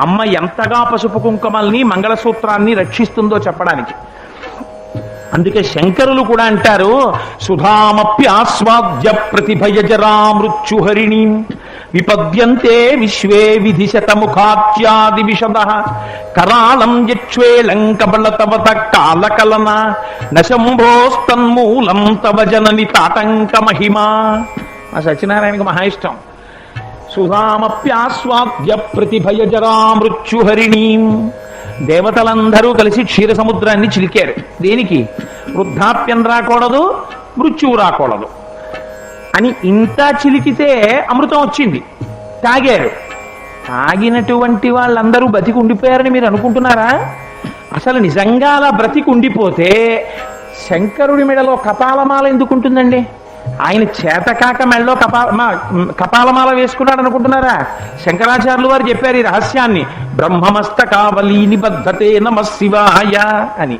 అమ్మ ఎంతగా పసుపు కుంకుమల్ని మంగళసూత్రాన్ని రక్షిస్తుందో చెప్పడానికి. అందుకే శంకరులు కూడా అంటారు సుధామప్యాస్వాద్య ప్రతిభయజరా మృత్యుహరిణి విపద్యంతే విశ్వే విధి శతముఖాచ్యాది విశద కరాళం యక్ష్వేళం కబళతవత కాలకలన నశంభోస్తన్మూలం తవ జనని తాటంక మహిమా. మా సత్యనారాయణకి మహా ఇష్టం. సుధామప్యాస్వాద్య ప్రతిభయజరా మృత్యుహరిణీ దేవతలందరూ కలిసి క్షీర సముద్రాన్ని చిలికారు. దేనికి? వృద్ధాప్యం రాకూడదు మృత్యువు రాకూడదు. అని ఇంత చిలికితే అమృతం వచ్చింది. తాగారు. తాగినటువంటి వాళ్ళందరూ బతికి ఉండిపోయారని మీరు అనుకుంటున్నారా? అసలు నిజంగా అలా బ్రతికి ఉండిపోతే శంకరుడి మెడలో కపాలమాల ఎందుకుంటుందండి? ఆయన చేతకాక మెడలో కపా మా- కపాలమాల వేసుకున్నాడు అనుకుంటున్నారా? శంకరాచార్యులు వారు చెప్పారు ఈ రహస్యాన్ని. బ్రహ్మమస్తకావలి నిబద్ధతే నమ శివాయ అని.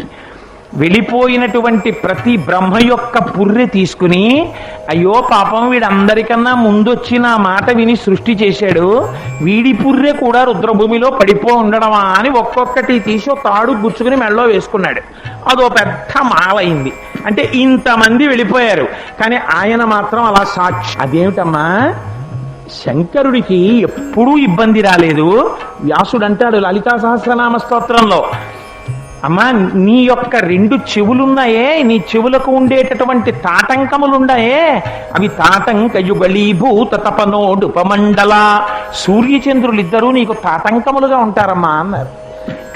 వెళ్ళిపోయినటువంటి ప్రతి బ్రహ్మ యొక్క పుర్రె తీసుకుని అయ్యో పాపం వీడందరికన్నా ముందొచ్చి నా మాట విని సృష్టి చేశాడు. వీడి పుర్రె కూడా రుద్రభూమిలో పడిపో ఉండడమా అని ఒక్కొక్కటి తీసి తాడు గుచ్చుకుని మెడలో వేసుకున్నాడు. అదో పెద్ద మాలైంది అంటే ఇంతమంది వెళ్ళిపోయారు. కానీ ఆయన మాత్రం అలా సాక్షి అదేమిటమ్మా? శంకరుడికి ఎప్పుడూ ఇబ్బంది రాలేదు. వ్యాసుడు అంటాడు లలితా సహస్రనామ స్తోత్రంలో అమ్మా నీ యొక్క రెండు చెవులున్నాయే నీ చెవులకు ఉండేటటువంటి తాటంకములున్నాయే. అవి తాటంక యుగళీభూత తపనోడు ఉపమండల సూర్యచంద్రులిద్దరూ నీకు తాటంకములుగా ఉంటారమ్మా అన్నారు.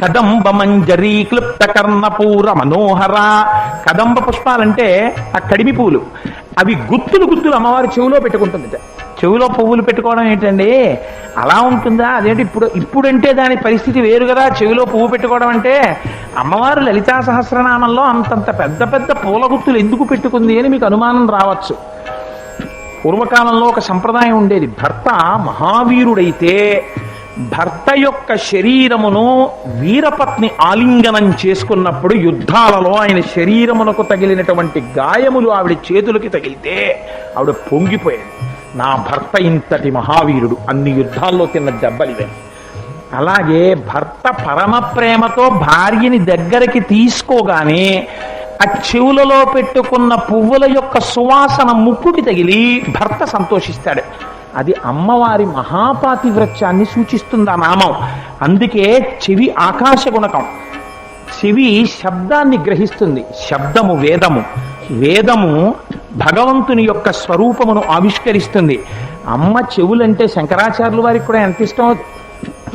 కదంబ మంజరీ క్లుప్త కర్ణపూర మనోహర. కదంబ పుష్పాలంటే ఆ కడిమి పూలు అవి గుత్తులు గుత్తులు అమ్మవారి చెవిలో పెట్టుకుంటుంది చెవిలో పువ్వులు పెట్టుకోవడం ఏంటండి? అలా ఉంటుందా? అదేంటి ఇప్పుడు ఇప్పుడంటే దాని పరిస్థితి వేరు కదా. చెవిలో పువ్వు పెట్టుకోవడం అంటే అమ్మవారు లలితా సహస్రనామంలో అంతంత పెద్ద పెద్ద పూల గుత్తులు ఎందుకు పెట్టుకుంది అని మీకు అనుమానం రావచ్చు. పూర్వకాలంలో ఒక సంప్రదాయం ఉండేది. భర్త మహావీరుడైతే భర్త యొక్క శరీరమును వీరపత్ని ఆలింగనం చేసుకున్నప్పుడు యుద్ధాలలో ఆయన శరీరమునకు తగిలినటువంటి గాయములు ఆవిడ చేతులకి తగిలితే ఆవిడ పొంగిపోయాడు నా భర్త ఇంతటి మహావీరుడు. అన్ని యుద్ధాల్లో తిన్న దెబ్బలివే అలాగే భర్త పరమ ప్రేమతో భార్యని దగ్గరికి తీసుకోగానే ఆ చెవులలో పెట్టుకున్న పువ్వుల యొక్క సువాసన ముక్కుకి తగిలి భర్త సంతోషిస్తాడు. అది అమ్మవారి మహాపాతివ్రత్యాన్ని సూచిస్తుంది ఆ నామం. అందుకే చెవి ఆకాశ గుణకం. చెవి శబ్దాన్ని గ్రహిస్తుంది. శబ్దము వేదము. వేదము భగవంతుని యొక్క స్వరూపమును ఆవిష్కరిస్తుంది. అమ్మ చెవులంటే శంకరాచార్యుల వారికి కూడా ఎంత ఇష్టం?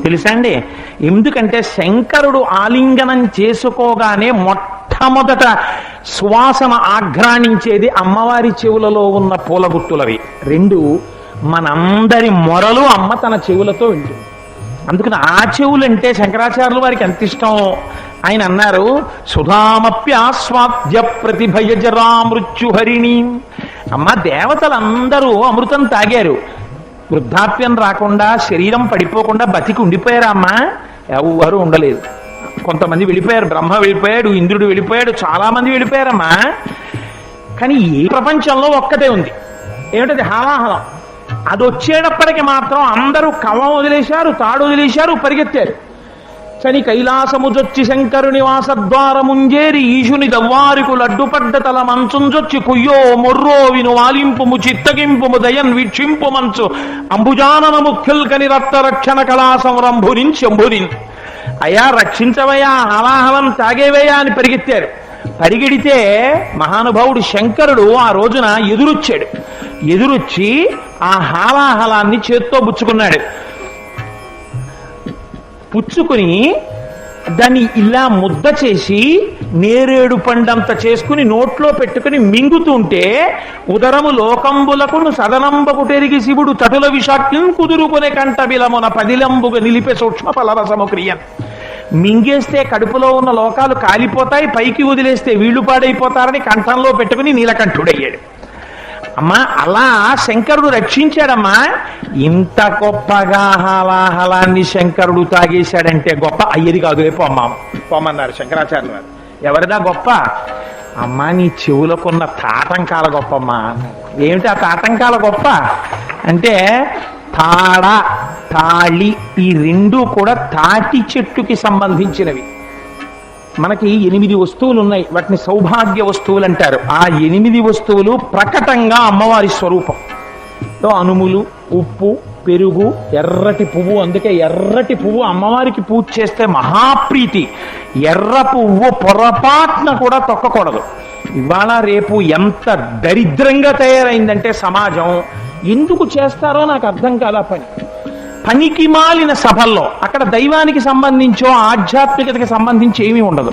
తెలుసా అండి? ఎందుకంటే శంకరుడు ఆలింగనం చేసుకోగానే మొట్టమొదట శ్వాసన ఆఘ్రాణించేది అమ్మవారి చెవులలో ఉన్న పూలగుట్టులవి. రెండు మనందరి మొరలు అమ్మ తన చెవులతో వింటుంది. అందుకని ఆ చెవులంటే శంకరాచార్యులు వారికి ఎంత ఇష్టం? ఆయన అన్నారు సుధామప్యాస్వాద్య ప్రతిభయజరా మృత్యుహరిణి అమ్మ దేవతలందరూ అమృతం తాగారు. వృద్ధాప్యం రాకుండా శరీరం పడిపోకుండా బతికి ఉండిపోయారా అమ్మా? ఎవరు ఉండలేదు. కొంతమంది వెళ్ళిపోయారు బ్రహ్మ వెళ్ళిపోయాడు ఇంద్రుడు వెళ్ళిపోయాడు చాలా మంది వెళ్ళిపోయారమ్మా. కానీ ఈ ప్రపంచంలో ఒక్కటే ఉంది. ఏమిటది? హాలాహలం. అది వచ్చేటప్పటికి మాత్రం అందరూ కవం వదిలేశారు తాడు వదిలేశారు పరిగెత్తారు. చని కైలాసముజొచ్చి శంకరుని వాసద్వారముంజేరి ఈశుని దవ్వారికులు అడ్డుపడ్డ తల మంచుంజొచ్చి కుయ్యో మొర్రో విను వాలింపుము చిత్తగింపుము దయన్ వీక్షింపు మంచు. అంబుజానన ముఖ్యుల్కని రత్త రక్షణ కళా సంరంభురిన్ శంభురిన్ అయా రక్షించవయ్యా హలాహలం తాగేవయ్యా అని పరిగెత్తారు. పరిగెడితే మహానుభావుడు శంకరుడు ఆ రోజున ఎదురొచ్చాడు. ఎదురొచ్చి ఆ హాలాహలాన్ని చేత్తో పుచ్చుకున్నాడు పుచ్చుకుని దాన్ని ఇలా ముద్ద చేసి నేరేడు పండంత చేసుకుని నోట్లో పెట్టుకుని మింగుతుంటే ఉదరము లోకంబులకు సదనంబకుటెరిగి శివుడు తటుల విషాక్యం కుదురుకునే కంట బిలమున పదిలంబుగా నిలిపే సూక్ష్మ ఫలరసము క్రియ మింగేస్తే కడుపులో ఉన్న లోకాలు కాలిపోతాయి పైకి వదిలేస్తే వీళ్ళు పాడైపోతారని కంఠంలో పెట్టుకుని నీలకంఠుడయ్యాడు. అమ్మా అలా శంకరుడు రక్షించాడమ్మా. ఇంత గొప్పగా హలాహలాన్ని శంకరుడు తాగేశాడంటే గొప్ప. అయ్యేది కాదు రేపు అమ్మ పోమన్నారు శంకరాచార్య వారు ఎవరిదా గొప్ప? అమ్మా నీ చెవులకున్న తాటంకాల గొప్పమ్మా. అన్నారు. ఏమిటి ఆ తాటంకాల గొప్ప? అంటే తాడ తాళి ఈ రెండు కూడా తాటి చెట్టుకి సంబంధించినవి. మనకి ఎనిమిది వస్తువులు ఉన్నాయి వాటిని సౌభాగ్య వస్తువులు అంటారు. ఆ ఎనిమిది వస్తువులు ప్రకటంగా అమ్మవారి స్వరూపం. అనుములు ఉప్పు పెరుగు ఎర్రటి పువ్వు అందుకే ఎర్రటి పువ్వు అమ్మవారికి పూజ చేస్తే మహాప్రీతి. ఎర్ర పువ్వు పొరపాటున కూడా తొక్కకూడదు. ఇవాళ రేపు ఎంత దరిద్రంగా తయారైందంటే సమాజం. ఎందుకు చేస్తారో నాకు అర్థం కాదా పని. పనికి మాలిన సభల్లో అక్కడ దైవానికి సంబంధించో ఆధ్యాత్మికతకి సంబంధించి ఏమీ ఉండదు.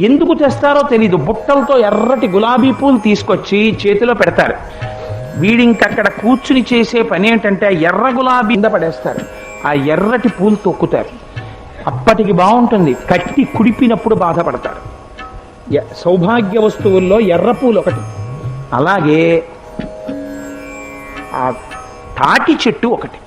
ఎందుకు తెస్తారో తెలీదు. బుట్టలతో ఎర్రటి గులాబీ పూలు తీసుకొచ్చి చేతిలో పెడతారు. వీడింకక్కడ కూర్చుని చేసే పని ఏంటంటే ఆ ఎర్ర గులాబీ కింద పడేస్తారు. ఆ ఎర్రటి పూలు తొక్కుతారు. అప్పటికి బాగుంటుంది. కట్టి కుడిపినప్పుడు బాధపడతారు. ఎ- సౌభాగ్య వస్తువుల్లో ఎర్ర పూలు ఒకటి. అలాగే ఆ తాటి చెట్టు ఒకటి.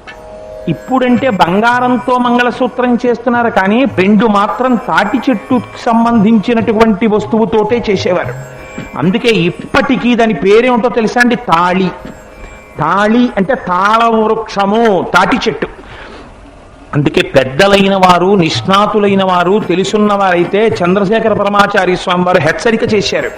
ఇప్పుడంటే బంగారంతో మంగళసూత్రం చేస్తున్నారు కానీ రెండు మాత్రం తాటి చెట్టుకు సంబంధించినటువంటి వస్తువుతోటే చేసేవారు. అందుకే ఇప్పటికీ దాని పేరేమిటో తెలుసా అండి? తాళి. తాళి అంటే తాళ వృక్షము తాటి చెట్టు. అందుకే పెద్దలైన వారు నిష్ణాతులైన వారు తెలుసున్న వారైతే చంద్రశేఖర పరమాచారి స్వామి వారు హెచ్చరిక చేశారు.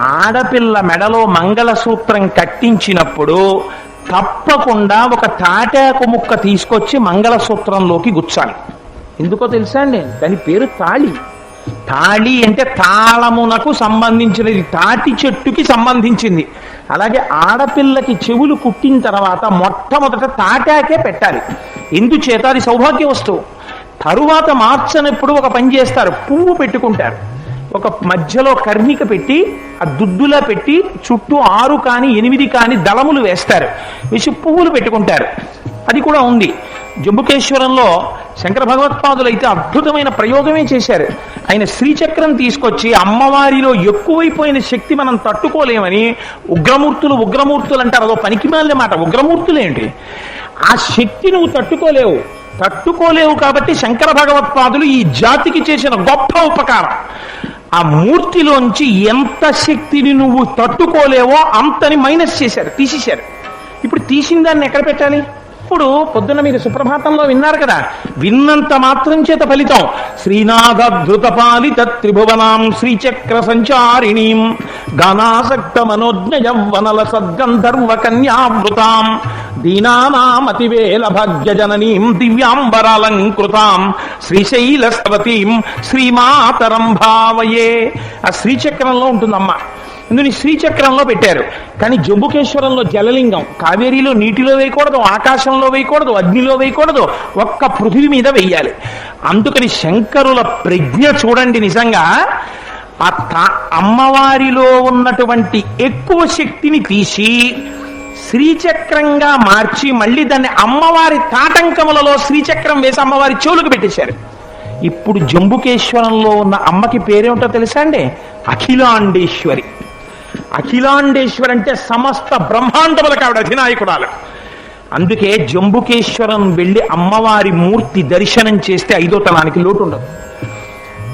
ఆడపిల్ల మెడలో మంగళసూత్రం కట్టించినప్పుడు తప్పకుండా ఒక తాటాకు ముక్క తీసుకొచ్చి మంగళసూత్రంలోకి గుచ్చాలి. ఎందుకో తెలుసా అండి? దాని పేరు తాళి. తాళి అంటే తాళమునకు సంబంధించినది తాటి చెట్టుకి సంబంధించింది. అలాగే ఆడపిల్లకి చెవులు కుట్టిన తర్వాత మొట్టమొదట తాటాకే పెట్టాలి. ఎందుచేత అది సౌభాగ్య వస్తువు తరువాత మార్చనప్పుడు ఒక పని చేస్తారు పువ్వు పెట్టుకుంటారు. ఒక మధ్యలో కర్ణిక పెట్టి ఆ దుద్దులా పెట్టి చుట్టూ ఆరు కాని ఎనిమిది కాని దళములు వేస్తారు. వేసి పువ్వులు పెట్టుకుంటారు. అది కూడా ఉంది. జంబుకేశ్వరంలో శంకర భగవత్పాదులు అయితే అద్భుతమైన ప్రయోగమే చేశారు. ఆయన శ్రీచక్రం తీసుకొచ్చి అమ్మవారిలో ఎక్కువైపోయిన శక్తి మనం తట్టుకోలేమని ఉగ్రమూర్తులు ఉగ్రమూర్తులు అంటారు. అదో పనికిమాలిన మాట. ఉగ్రమూర్తులు ఏంటి? ఆ శక్తి నువ్వు తట్టుకోలేవు. తట్టుకోలేవు కాబట్టి శంకర భగవత్పాదులు ఈ జాతికి చేసిన గొప్ప ఉపకారం. ఆ మూర్తిలోంచి ఎంత శక్తిని నువ్వు తట్టుకోలేవో అంతని మైనస్ చేశారు తీసేశారు. ఇప్పుడు తీసిన దాన్ని ఎక్కడ పెట్టాలి? ఇప్పుడు పొద్దున్న మీరు సుప్రభాతంలో విన్నారు కదా. విన్నంత మాత్రం చేత ఫలితం. శ్రీనాథధృత పాలిత త్రిభువనాం శ్రీచక్ర సంచారిణీం గానాసక్త మనోజ్ఞ యవ్వనల సద్గంధర్వ కన్యావృతాం దీనానామతివేల భాగ్య జననీం దివ్యాంబరాలంకృతాం శ్రీశైలస్తవతీం శ్రీమాతరం భావయే ఆ శ్రీచక్రంలో ఉంటుందమ్మా. ఇందుని శ్రీచక్రంలో పెట్టారు. కానీ జంబుకేశ్వరంలో జలలింగం కావేరీలో నీటిలో వేయకూడదు ఆకాశంలో వేయకూడదు అగ్నిలో వేయకూడదు ఒక్క పృథివీ మీద వెయ్యాలి అందుకని శంకరుల ప్రజ్ఞ చూడండి నిజంగా ఆ అమ్మవారిలో ఉన్నటువంటి ఎక్కువ శక్తిని తీసి శ్రీచక్రంగా మార్చి మళ్ళీ దాన్ని అమ్మవారి తాటంకములలో శ్రీచక్రం వేసి అమ్మవారి చెవులకు పెట్టేశారు. ఇప్పుడు జంబుకేశ్వరంలో ఉన్న అమ్మకి పేరేమిటో తెలుసా అండి? అఖిలాండేశ్వరి. అఖిలాండేశ్వరి అంటే సమస్త బ్రహ్మాండములకు ఆవిడ అధినాయకుడాలు అందుకే జంబుకేశ్వరం వెళ్ళి అమ్మవారి మూర్తి దర్శనం చేస్తే ఐదో తలానికి లోటు ఉండదు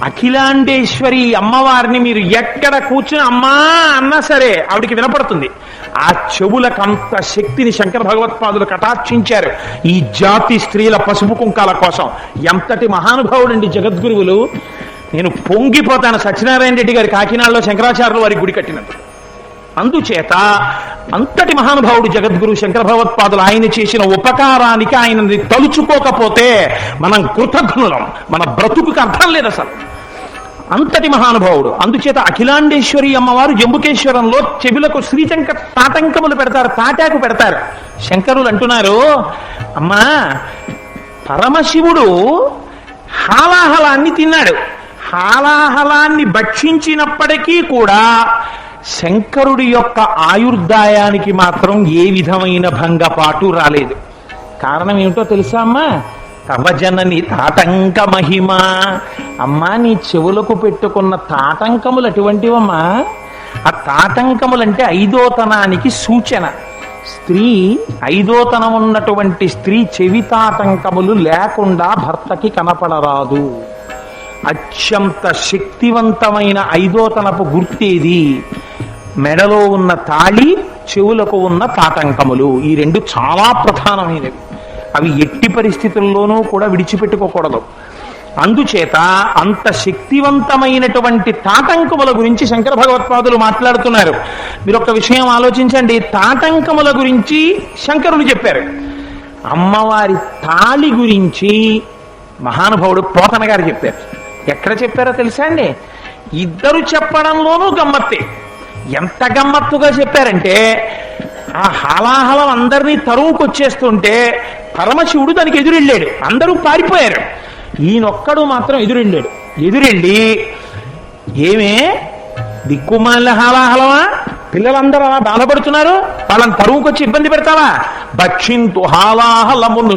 అఖిలాండేశ్వరి అమ్మవారిని మీరు ఎక్కడ కూర్చుని అమ్మా అన్నా సరే ఆవిడికి వినపడుతుంది. ఆ చెవులకు అంత శక్తిని శంకర భగవత్పాదులు కటాక్షించారు. ఈ జాతి స్త్రీల పసుపు కుంకాల కోసం. ఎంతటి మహానుభావుడండి జగద్గురువులు. నేను పొంగిపోతాను సత్యనారాయణ రెడ్డి గారి కాకినాడలో శంకరాచార్యులు వారి గుడి కట్టినట్టు అందుచేత అంతటి మహానుభావుడు జగద్గురు శంకర భగవత్పాదులు ఆయన చేసిన ఉపకారానికి ఆయనని తలుచుకోకపోతే మనం కృతజ్ఞులం మన బ్రతుకుకి అర్థం లేదు అసలు. అంతటి మహానుభావుడు అందుచేత అఖిలాండేశ్వరి అమ్మవారు జంబుకేశ్వరంలో చెవిలకు శ్రీచంక తాటంకములు పెడతారు తాటాకు పెడతారు. శంకరులు అంటున్నారు అమ్మా పరమశివుడు హాలాహలాన్ని తిన్నాడు. హాలాహలాన్ని భక్షించినప్పటికీ కూడా శంకరుడి యొక్క ఆయుర్దాయానికి మాత్రం ఏ విధమైన భంగపాటు రాలేదు. కారణం ఏమిటో తెలుసా అమ్మా? తవజనని తాటంక మహిమ. అమ్మా నీ చెవులకు పెట్టుకున్న తాటంకములు అటువంటివమ్మా. ఆ తాటంకములంటే ఐదోతనానికి సూచన. స్త్రీ ఐదోతనం ఉన్నటువంటి స్త్రీ చెవి తాటంకములు లేకుండా భర్తకి కనపడరాదు. అత్యంత శక్తివంతమైన ఐదోతనపు గుర్తేది మెడలో ఉన్న తాళి చెవులకు ఉన్న తాటంకములు. ఈ రెండు చాలా ప్రధానమైనవి. అవి ఎట్టి పరిస్థితుల్లోనూ కూడా విడిచిపెట్టుకోకూడదు. అందుచేత అంత శక్తివంతమైనటువంటి తాటంకముల గురించి శంకర భగవత్పాదులు మాట్లాడుతున్నారు. మీరు ఒక విషయం ఆలోచించండి. తాటంకముల గురించి శంకరులు చెప్పారు. అమ్మవారి తాళి గురించి మహానుభావుడు పోతన గారు చెప్పారు. ఎక్కడ చెప్పారో తెలుసా అండి? ఇద్దరు చెప్పడంలోనూ గమ్మత్తే. ఎంత గమ్మత్తుగా చెప్పారంటే ఆ హలాహలం అందరినీ తరువుకొచ్చేస్తుంటే పరమశివుడు దానికి ఎదురెళ్ళాడు. అందరూ పారిపోయారు. ఈయనొక్కడు మాత్రం ఎదురెళ్ళాడు. ఎదురెళ్ళి ఏమే? దిక్కుమాల హాలాహలమా? పిల్లలందరూ అలా బాధపడుతున్నారు? వాళ్ళని తరువుకొచ్చి ఇబ్బంది పెడతావా? భక్షింతు హాలాహలమును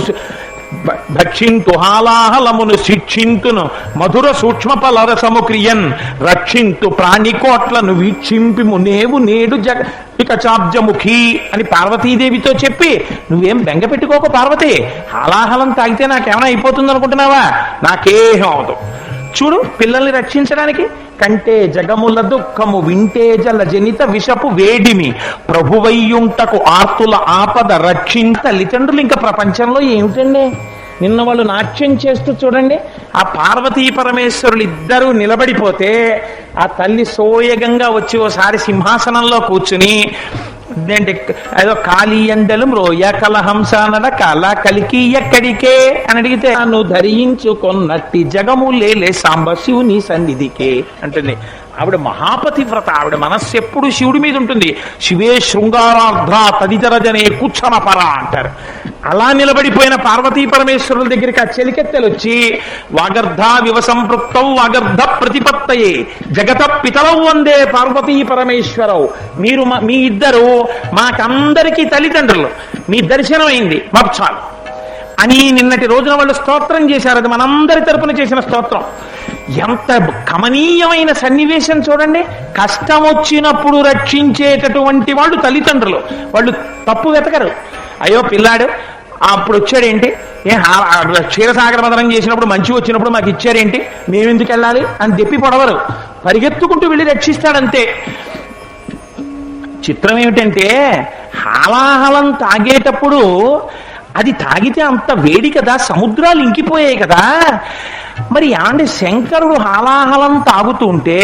భక్షింతు హాలాహలమును శిక్షింతును. మధుర సూక్ష్మ పలరసము క్రియన్. రక్షింతు ప్రాణికోట్లను వీక్షింపి నేవు నేడు జగ ఇకచాబ్జముఖి అని పార్వతీదేవితో చెప్పి నువ్వేం బెంగ పెట్టుకోక పార్వతి? హాలాహలం తాగితే నాకేమైనా అయిపోతుంది అనుకుంటున్నావా నాకేం అవదు. చూడు పిల్లల్ని రక్షించడానికి కంటే జగముల దుఃఖము వింటే జల జనిత విషపు వేడిమి. ప్రభువయ్యుంటకు ఆర్తుల ఆపద రక్షించ తల్లిదండ్రులు ఇంకా ప్రపంచంలో ఏమిటండి? నిన్న వాళ్ళు నాట్యం చేస్తూ చూడండి ఆ పార్వతీ పరమేశ్వరులు ఇద్దరూ నిలబడిపోతే ఆ తల్లి సోయగంగా వచ్చి ఓసారి సింహాసనంలో కూర్చుని ఏంటి ఏదో కాళీ రోయ మ్రోయ కలహంస అనడ కలికి ఎక్కడికే? అని అడిగితే నన్ను ధరించుకొన్నట్టి జగము లేలే సాంబ శివుని సన్నిధికే అంటుంది. ఆవిడ మహాపతి వ్రత ఆవిడ మనస్సు ఎప్పుడు శివుడి మీద ఉంటుంది. శివే శృంగారార్ధ్ర తదితర జనే కూర్చన పర అంటారు. అలా నిలబడిపోయిన పార్వతీ పరమేశ్వరుల దగ్గరికి ఆ చెలికెత్తెలు వచ్చి వాగర్ధ వివసంపృప్తం వాగర్ధ ప్రతిపత్తయే జగత పితలం వందే పార్వతీ పరమేశ్వరవు మీరు మీ ఇద్దరు మాకందరికీ తల్లిదండ్రులు. మీ దర్శనం అయింది మాకు చాలు. అని నిన్నటి రోజున వాళ్ళు స్తోత్రం చేశారు. అది మనందరి తరపున చేసిన స్తోత్రం. ఎంత కమనీయమైన సన్నివేశం చూడండి. కష్టం వచ్చినప్పుడు రక్షించేటటువంటి వాళ్ళు తల్లిదండ్రులు. వాళ్ళు తప్పు వెతకరు. అయ్యో పిల్లాడు అప్పుడు వచ్చాడేంటి ఏ క్షీరసాగర మదనం చేసినప్పుడు మంచి వచ్చినప్పుడు మాకు ఇచ్చారేంటి మేమెందుకు వెళ్ళాలి? అని చెప్పి పొడవరు. పరిగెత్తుకుంటూ వెళ్ళి రక్షిస్తాడంతే. చిత్రం ఏమిటంటే హాలాహలం తాగేటప్పుడు అది తాగితే అంత వేడి కదా సముద్రాలు ఇంకిపోయాయి కదా. మరి యాండి శంకరుడు హాలాహలం తాగుతుంటే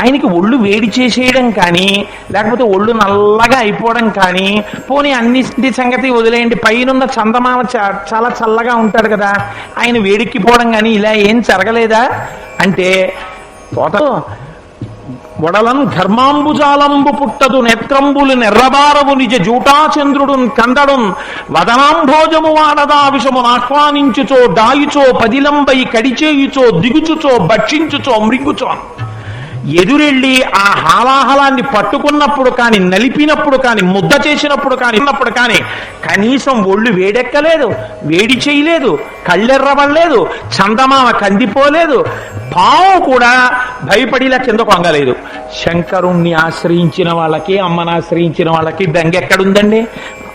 ఆయనకి ఒళ్ళు వేడి చేసేయడం కానీ లేకపోతే ఒళ్ళు నల్లగా అయిపోవడం కానీ పోనీ అన్నింటి సంగతి వదిలేయండి పైనున్న చందమామ చ- చాలా చల్లగా ఉంటాడు కదా ఆయన వేడెక్కిపోవడం కానీ ఇలా ఏం జరగలేదా? అంటే పోత వడలను ధర్మాంబుజాలంబు పుట్టదు నేత్రంబులు నెర్రబారవు నిజ జూటాచంద్రుడున్ కందడున్ వదనాంభోజము వాడదా విషమును ఆహ్వానించుచో డాయుచో పదిలంబై కడిచేయుచో దిగుచుచో భక్షించుచో మృంగుచో ఎదురెళ్ళి ఆ హాలాహలాన్ని పట్టుకున్నప్పుడు కానీ నలిపినప్పుడు కానీ ముద్ద చేసినప్పుడు కానీ ఉన్నప్పుడు కానీ కనీసం ఒళ్ళు వేడెక్కలేదు వేడి చేయలేదు కళ్ళెర్రబడలేదు చందమామ కందిపోలేదు పావు కూడా భయపడిలా కింద కొంగలేదు శంకరుణ్ణి ఆశ్రయించిన వాళ్ళకి అమ్మని ఆశ్రయించిన వాళ్ళకి బెంగెక్కడుందండి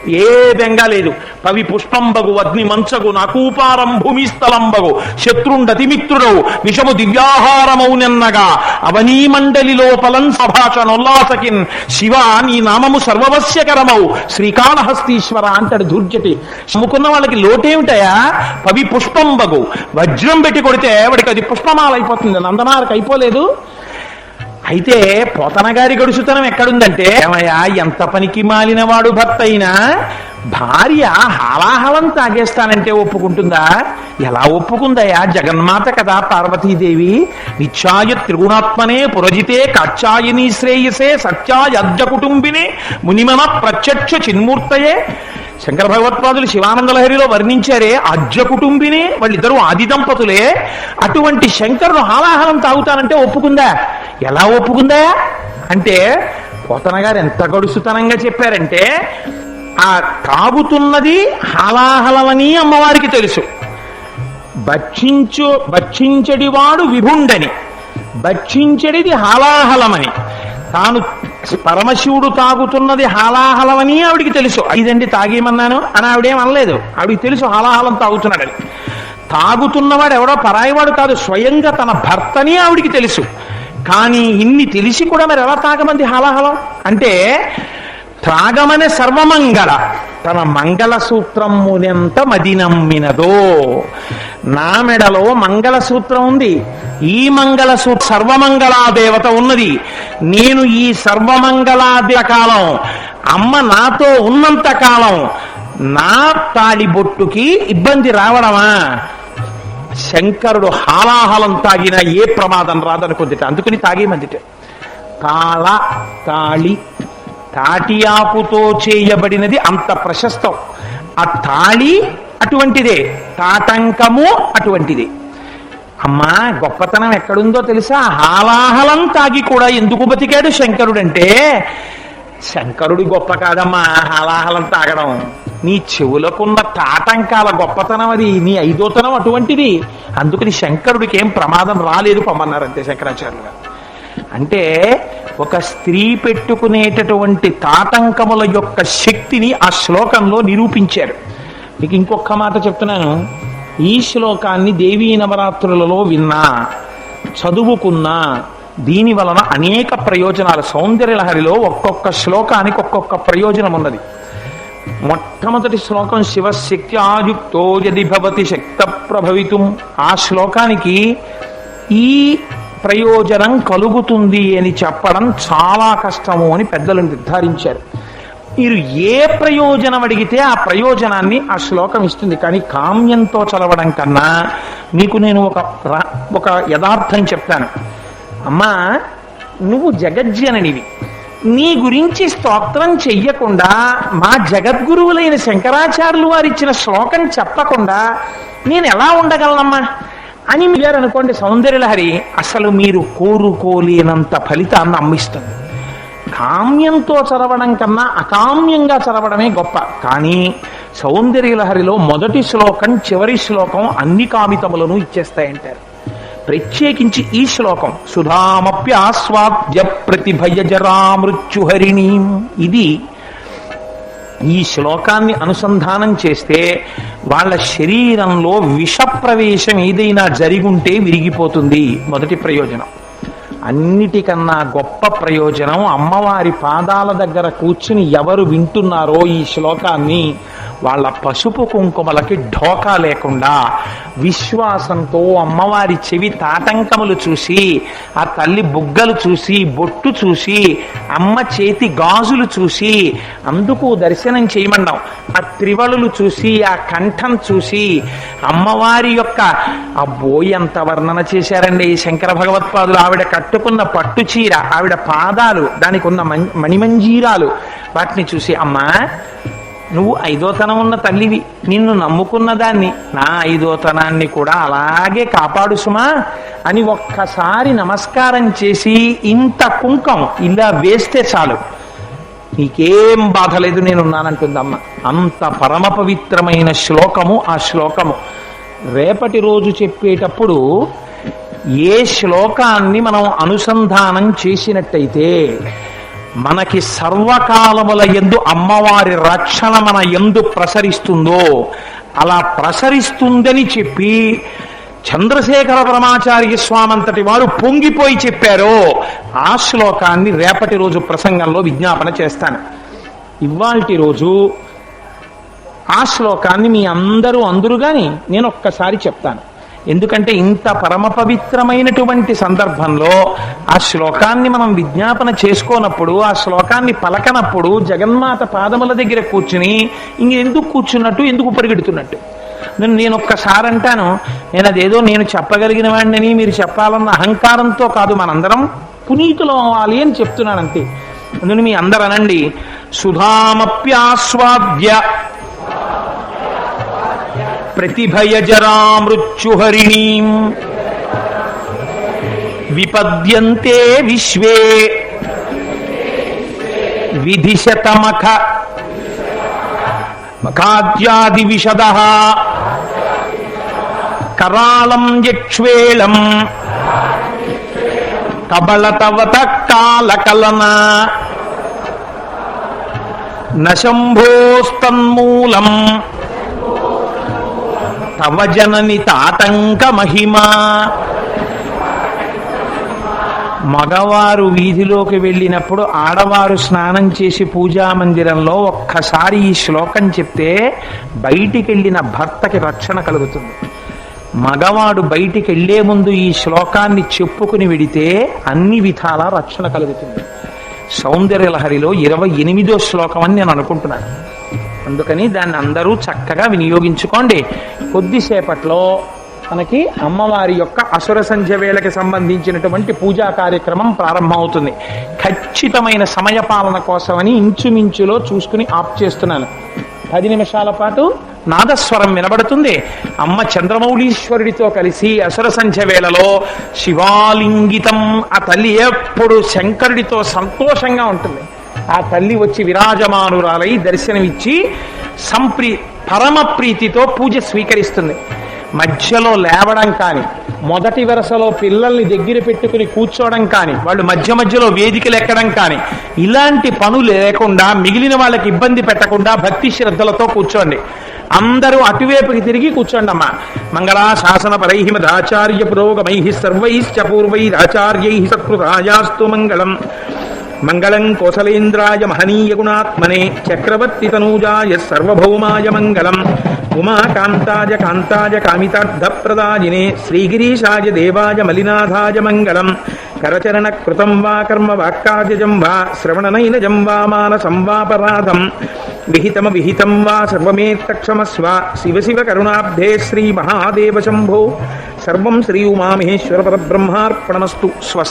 ఏ బెంగ లేదు. పవి పుష్పంబగు అగ్ని మంచగు నకూపారం భూమి స్థలంబగు. శత్రుండతి మిత్రుడవు విషము దివ్యాహారమౌ నిన్నగా. అవనీ మండలి లోపలం సభాషణోల్లాసకిన్ శివ నీ నామము సర్వవశ్యకరమౌ శ్రీకాళహస్తీశ్వర అంటాడు దుర్జటి. అమ్ముకున్న వాళ్ళకి లోటేమిటయా? పవి పుష్పంబగు. వజ్రం పెట్టి కొడితే వాడికి అది పుష్పమాల అయిపోతుంది. నందనారకు అయిపోలేదు అయితే పోతన గారి గడుసుతనం ఎక్కడుందంటే ఏమయ్యా ఎంత పనికి మాలిన వాడు భర్త అయినా భార్య హాలాహలం తాగేస్తానంటే ఒప్పుకుంటుందా? ఎలా ఒప్పుకుందయా జగన్మాత కదా పార్వతీదేవి. నిత్యాయ త్రిగుణాత్మనే పురజితే కాచ్యాయని శ్రేయసే సత్యాయ అద్య కుటుంబినే మునిమన ప్రత్యక్ష చిన్మూర్తయే. శంకర భగవత్పాదులు శివానందలహరిలో వర్ణించారే అజ్జ కుటుంబిని వాళ్ళిద్దరూ ఆది దంపతులే. అటువంటి శంకరుడు హాలాహలం తాగుతానంటే ఒప్పుకుందా? ఎలా ఒప్పుకుందా? అంటే పోతన గారు ఎంత గడుసుతనంగా చెప్పారంటే ఆ తాగుతున్నది హాలాహలమని అమ్మవారికి తెలుసు. భక్షించు భక్షించడివాడు విభుండని. భక్షించడిది హాలాహలమని. తాను పరమశివుడు తాగుతున్నది హాలాహలమని ఆవిడికి తెలుసు. ఇదండి తాగేమన్నాను అని ఆవిడేం అనలేదు. ఆవిడికి తెలుసు హాలాహలం తాగుతున్నాడని. తాగుతున్నవాడు ఎవడో పరాయివాడు కాదు స్వయంగా తన భర్తని ఆవిడికి తెలుసు. కానీ ఇన్ని తెలిసి కూడా మరి ఎలా తాగమంది హాలాహలం? అంటే త్రాగమనే సర్వమంగళ. తన మంగళ సూత్రమునెంత మది నమ్మినదో. నా మెడలో మంగళసూత్రం ఉంది. ఈ మంగళసూత్ర సర్వమంగళా దేవత ఉన్నది. నేను ఈ సర్వమంగళాది కాలం అమ్మ నాతో ఉన్నంత కాలం నా తాళి బొట్టుకి ఇబ్బంది రావడమా? శంకరుడు హాలాహలం తాగినా ఏ ప్రమాదం రాదనుకుందిట. అందుకని తాగేమందిట. తాళ తాళి తాటి చేయబడినది అంత ప్రశస్తం. ఆ తాళి అటువంటిదే. తాటంకము అటువంటిదే. అమ్మా గొప్పతనం ఎక్కడుందో తెలుసా? హాలాహలం తాగి కూడా ఎందుకు బతికాడు శంకరుడంటే శంకరుడి గొప్ప కాదమ్మా హాలాహలం తాగడం. నీ చెవులకున్న తాటంకాల గొప్పతనం అది నీ ఐదోతనం అటువంటిది. అందుకని శంకరుడికి ఏం ప్రమాదం రాలేదు పొమ్మన్నారంతే శంకరాచార్యులు గారు. అంటే ఒక స్త్రీ పెట్టుకునేటటువంటి తాటంకముల యొక్క శక్తిని ఆ శ్లోకంలో నిరూపించారు. మీకు ఇంకొక మాట చెప్తున్నాను. ఈ శ్లోకాన్ని దేవీ నవరాత్రులలో విన్నా చదువుకున్నా దీని వలన అనేక ప్రయోజనాలు. సౌందర్యలహరిలో ఒక్కొక్క శ్లోకానికి ఒక్కొక్క ప్రయోజనం ఉన్నది. మొట్టమొదటి శ్లోకం శివశక్తి ఆయుక్తో యది భవతి శక్త ప్రభవితం ఆ శ్లోకానికి ఈ ప్రయోజనం కలుగుతుంది అని చెప్పడం చాలా కష్టము అని పెద్దలు నిర్ధారించారు. మీరు ఏ ప్రయోజనం అడిగితే ఆ ప్రయోజనాన్ని ఆ శ్లోకం ఇస్తుంది. కానీ కామ్యంతో చదవడం కన్నా మీకు నేను ఒక ఒక యథార్థం చెప్తాను. అమ్మా నువ్వు జగజ్జననివి. నీ గురించి స్తోత్రం చెయ్యకుండా మా జగద్గురువులైన శంకరాచార్యులు వారు ఇచ్చిన శ్లోకం చెప్పకుండా నేను ఎలా ఉండగలనమ్మా? అని మీరు అనుకోండి సౌందర్యలహరి అసలు మీరు కోరుకోలేనంత ఫలితాన్ని అమ్మిస్తుంది. కామ్యంతో చదవడం కన్నా అకామ్యంగా చదవడమే గొప్ప. కానీ సౌందర్యలహరిలో మొదటి శ్లోకం చివరి శ్లోకం అన్ని కామితములను ఇచ్చేస్తాయంటారు. ప్రత్యేకించి ఈ శ్లోకం సుధామప్యాస్వాద్య ప్రతిభయజరామృత్యుహరిణీ ఇది ఈ శ్లోకాన్ని అనుసంధానం చేస్తే వాళ్ళ శరీరంలో విష ప్రవేశం ఏదైనా జరిగుంటే విరిగిపోతుంది. మొదటి ప్రయోజనం. అన్నిటికన్నా గొప్ప ప్రయోజనం అమ్మవారి పాదాల దగ్గర కూర్చుని ఎవరు వింటున్నారో ఈ శ్లోకాన్ని వాళ్ళ పసుపు కుంకుమలకి ఢోకా లేకుండా విశ్వాసంతో అమ్మవారి చెవి తాటంకములు చూసి ఆ తల్లి బుగ్గలు చూసి బొట్టు చూసి అమ్మ చేతి గాజులు చూసి అందుకు దర్శనం చేయమండం ఆ త్రివళులు చూసి ఆ కంఠం చూసి అమ్మవారి యొక్క అబ్బో ఎంత వర్ణన చేశారండి ఈ శంకర భగవత్పాదులు. ఆవిడ కట్టుకున్న పట్టు చీర ఆవిడ పాదాలు దానికి ఉన్న మం- మణిమంజీరాలు వాటిని చూసి అమ్మా నువ్వు ఐదోతనం ఉన్న తల్లివి. నిన్ను నమ్ముకున్న దాన్ని నా ఐదోతనాన్ని కూడా అలాగే కాపాడు సుమా అని ఒక్కసారి నమస్కారం చేసి ఇంత కుంకం ఇలా వేస్తే చాలు. నీకేం బాధ లేదు నేనున్నానంటుందమ్మ. అంత పరమ పవిత్రమైన శ్లోకము ఆ శ్లోకము. రేపటి రోజు చెప్పేటప్పుడు ఏ శ్లోకాన్ని మనం అనుసంధానం చేసినట్టయితే మనకి సర్వకాలముల ఎందు అమ్మవారి రక్షణ మన ఎందు ప్రసరిస్తుందో అలా ప్రసరిస్తుందని చెప్పి చంద్రశేఖర బ్రహ్మాచార్య స్వామంతటి వారు పొంగిపోయి చెప్పారో ఆ శ్లోకాన్ని రేపటి రోజు ప్రసంగంలో విజ్ఞాపన చేస్తాను. ఇవాల్టి రోజు ఆ శ్లోకాన్ని మీ అందరూ అందరూ కానీ నేను ఒక్కసారి చెప్తాను. ఎందుకంటే ఇంత పరమ పవిత్రమైనటువంటి సందర్భంలో ఆ శ్లోకాన్ని మనం విజ్ఞాపన చేసుకోనప్పుడు ఆ శ్లోకాన్ని పలకనప్పుడు జగన్మాత పాదముల దగ్గర కూర్చుని ఇంక ఎందుకు కూర్చున్నట్టు ఎందుకు పరిగెడుతున్నట్టు? నేను నేను ఒక్కసారి అంటాను నేను అదేదో నేను చెప్పగలిగిన వాడిని మీరు చెప్పాలన్న అహంకారంతో కాదు మనందరం పునీతులం అవ్వాలి అని చెప్తున్నాను అంతే. అందుకని మీ అందరు అనండి. సుధామప్యాస్వాద్య ప్రతిభయజరామృత్యుహరిణీం విపద్యంతే విశ్వే విధిశతమఖ మఖాద్యాది విశద కరాళం యక్ష్వేళం కబళతవత కాలకలన నశంభోస్తన్మూలం తవ తాతంక తాటంక మహిమా. మగవారు వీధిలోకి వెళ్ళినప్పుడు ఆడవారు స్నానం చేసి పూజా మందిరంలో ఒక్కసారి ఈ శ్లోకం చెప్తే బయటికి వెళ్ళిన భర్తకి రక్షణ కలుగుతుంది. మగవాడు బయటికి వెళ్ళే ముందు ఈ శ్లోకాన్ని చెప్పుకుని విడితే అన్ని విధాల రక్షణ కలుగుతుంది. సౌందర్య లహరిలో ఇరవై ఎనిమిదో శ్లోకం అని నేను అనుకుంటున్నాను. అందుకని దాన్ని అందరూ చక్కగా వినియోగించుకోండి. కొద్దిసేపట్లో మనకి అమ్మవారి యొక్క అసుర సంధ్య వేళకి సంబంధించినటువంటి పూజా కార్యక్రమం ప్రారంభమవుతుంది. ఖచ్చితమైన సమయపాలన కోసమని ఇంచుమించులో చూసుకుని ఆప్ చేస్తున్నాను. పది నిమిషాల పాటు నాదస్వరం వినబడుతుంది. అమ్మ చంద్రమౌళీశ్వరుడితో కలిసి అసుర సంధ్య వేళలో శివాలింగితం ఆ తల్లి ఎప్పుడు శంకరుడితో సంతోషంగా ఉంటుంది. ఆ తల్లి వచ్చి విరాజమానురాలై దర్శనమిచ్చి సంప్రీ పరమ ప్రీతితో పూజ స్వీకరిస్తుంది. మధ్యలో లేవడం కానీ మొదటి వరుసలో పిల్లల్ని దగ్గర పెట్టుకుని కూర్చోవడం కానీ వాళ్ళు మధ్య మధ్యలో వేదికలు ఎక్కడం కానీ ఇలాంటి పనులు లేకుండా మిగిలిన వాళ్ళకి ఇబ్బంది పెట్టకుండా భక్తి శ్రద్ధలతో కూర్చోండి. అందరూ అటువైపుకి తిరిగి కూర్చోండి అమ్మా. మంగళా శాసన పరై మదాచార్య పురోగమై సర్వైశ్చ పూర్వైరాచార్యై సత్కృతాయాస్తు మంగళం. మంగళం కోసలేంద్రాయ మహనీయ గుణాత్మనే చక్రవర్తి తనూజాయ సర్వభౌమాయ మంగళం. ఉమాకాంతాయ కాంతాయ కామితార్థప్రదాయినే శ్రీగిరీశాయ దేవాయ మలినాథాయ మంగళం. కరచరణ కృతం వా కర్మ వాక్కాజం వా శ్రవణనైనజం వా మానసం వాపరాధం విహితమ విహితం వా సర్వమేత్తక్షమస్వ. శివ శివ కరుణాబ్ధే శ్రీ మహాదేవ శంభో. సర్వం శ్రీ ఉమామహేశ్వర పరబ్రహ్మార్పణమస్తు. స్వస్తి